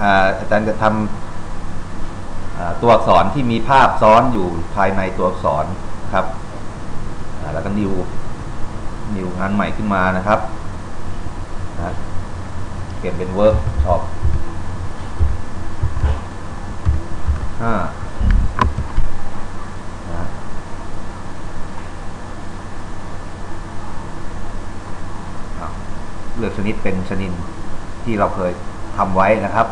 อาจารย์จะทำอ่าตัวอักษรที่มีภาพซ้อนอยู่ภายในตัวอักษรนครับแล้วก็นิวนิวงานใหม่ขึ้นมานะครับนะเปลี่ยนเป็นเวิร์กช็อปห้านะเลือกชนิดเป็นชนิดที่เราเคย ทำไว้นะครับ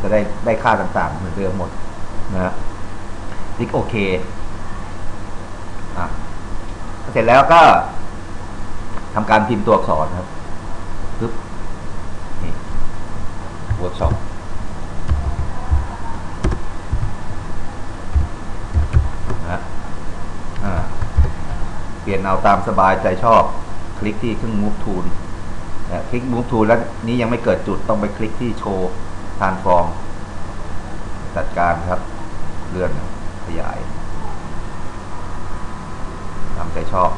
จะได้ได้ค่าต่างๆเหมือนเดิมหมดนะฮะคลิกโอเคอะเสร็จแล้วก็ทำการพิมพ์ตัวอักษรครับปึ๊บนี่เวิร์กช็อปนะฮะเปลี่ยนเอาตามสบายใจชอบ คลิกที่เครื่อง Move Tool นะ คลิก Move Tool แล้วนี้ยังไม่เกิดจุดต้องไปคลิกที่โชว์ Transform จัดการครับ เลื่อนขยายตามใจชอบ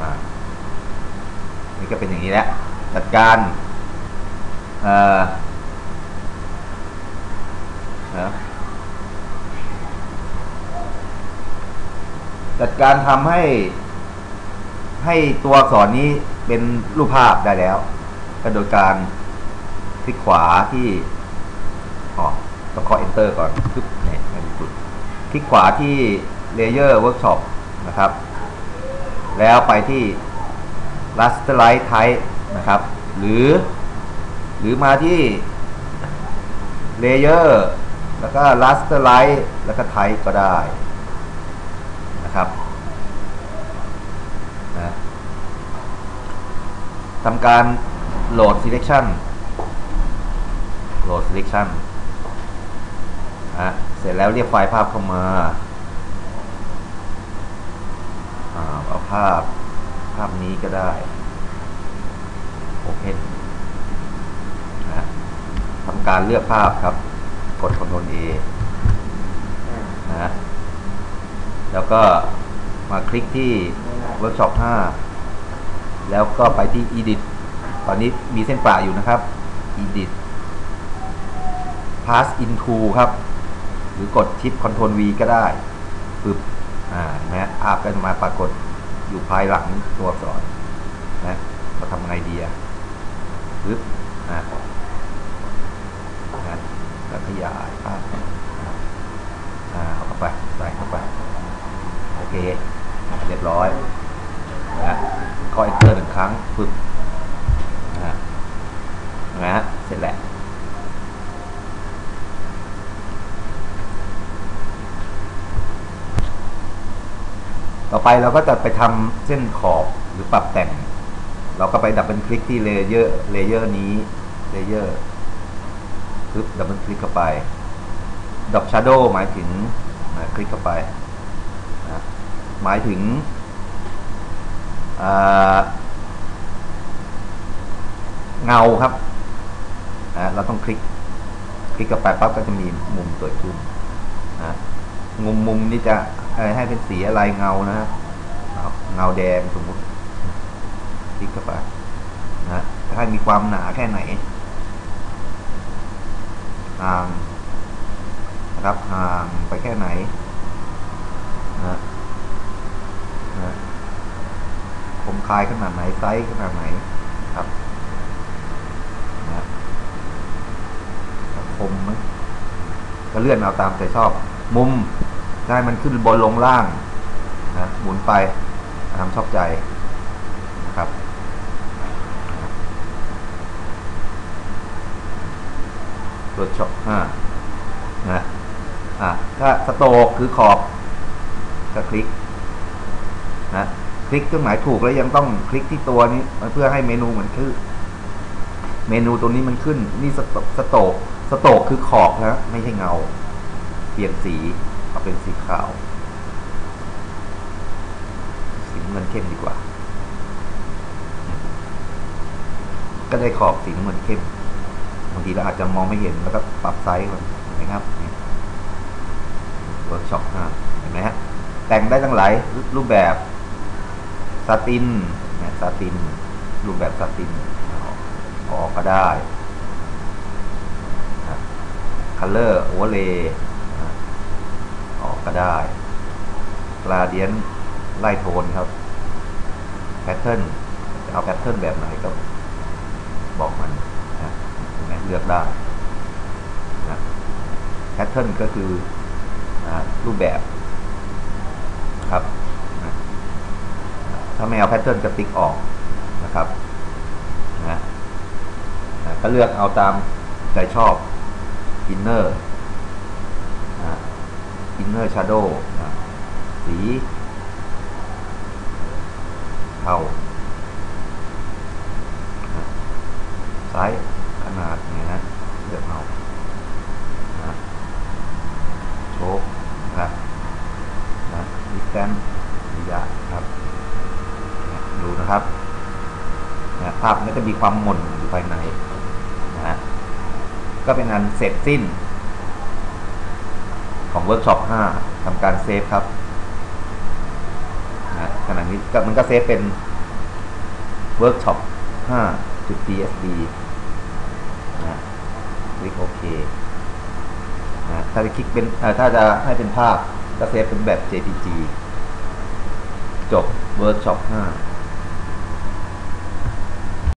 มานี่ก็เป็นอย่างนี้แหละจัดการเอ่อจัดการทำให้ ให้ตัวอักษรนี้เป็นรูปภาพได้แล้วก็โดยการคลิกขวาที่อ๋อต้องเคาะ enter ก่อนปึ๊บเนี่ยให้ดูจุดคลิกขวาที่ layer workshop นะครับ แล้วไปที่ rasterize type นะครับ หรือ หรือมาที่ layer แล้วก็ rasterize แล้วก็ type ก็ได้นะครับนะ ทำการโหลด selection โหลด selection นะเสร็จแล้วเรียกไฟล์ภาพเข้ามาอ่าเอาภาพภาพนี้ก็ได้ Open นะทำการเลือกภาพครับ กด Ctrl A นะแล้วก็มาคลิกที่ Workshop 5 แล้วก็ไปที่ Edit ตอนนี้มีเส้นป่าอยู่นะครับ Edit Pass into ครับ หรือกดชิป Ctrl V ก็ได้ปึ๊บอ่านะภาพก็จะมาปรากฏอยู่ภายหลังตัวอักษรนะเราทำไงดีอะปึ๊บอ่านะแล้วขยายภาพอ่าเอาเข้าไป ใส่เข้าไป โอเค เรียบร้อย ก็ enter หนึ่งครั้งปึ๊บนะฮะเสร็จแล้วต่อไปเราก็จะไปทำเส้นขอบหรือปรับแต่ง เราก็ไปดับเบิลคลิกที่เลเยอร์เลเยอร์นี้เลเยอร์ปึ๊บดับเบิลคลิกเข้าไปดับชาร์โดหมายถึงคลิกเข้าไปนะหมายถึง เงาครับนะเราต้องคลิก คลิกเข้าไปปั๊บก็จะมีมุมเกิดขึ้นนะมุมมุมนี้จะให้เป็นสีอะไรเงานะเงาแดงสมมติคลิกเข้าไปนะให้มีความหนาแค่ไหนห่างนะครับห่างไปแค่ไหนนะนะ คมคายขนาดไหนไซส์ขนาดไหนครับนะคมไหมก็เลื่อนเอาตามใจชอบ มุมได้มันขึ้นบนลงล่างนะหมุนไปตามชอบใจนะครับตัวช็อปอ่านะอ่าถ้าสโตกคือขอบก็คลิก คลิกเครื่องหมายถูกแล้วยังต้องคลิกที่ตัวนี้เพื่อให้เมนูเหมันขึ้นเมนูตัวนี้มันขึ้น นี่สโตกสโตกสโตกคือขอบนะไม่ใช่เงา เปลี่ยนสีเอาเป็นสีขาวสีเงินเข้มดีกว่า ก็ได้ขอบสีเงินเข้มบางทีเราอาจจะมองไม่เห็นแล้วก็ปรับไซส์มันนะครับเวิร์กช็อปห้าเห็นไหมฮะแต่งได้ทั้งหลายรูปแบบ ซาตินเนี่ยซาติน รูปแบบซาตินออกก็ได้ color overlay นะออกก็ได้ gradient ไล่โทนครับ pattern เอา pattern แบบไหนก็บอกมันนะเลือกได้นะ pattern ก็คือรูปแบบครับ ถ้าไม่เอา pattern ก็ติ๊กออกนะครับนะนะก็เลือกเอาตามใจชอบ inner นะ inner shadow นะสีเทาไซส์ขนาดเนี่ยนะเลือกเอานะโชคนะครับนะดิสแตนระยะครับนะ ดูนะครับนะภาพนก็จะมีความหม่นอยู่ภายในนะฮะก็เป็นอันเสร็จสิ้น ของเวิร์กช็อป5ทำการเซฟครับนะขณะนี้มันก็เซฟเป็นเวิร์กช็อป 5.psd นะคลิกโอเคนะถ้าจะคลิกเป็นถ้าจะให้เป็นภาพก็เซฟเป็นแบบ JPG จบเวิร์กช็อป5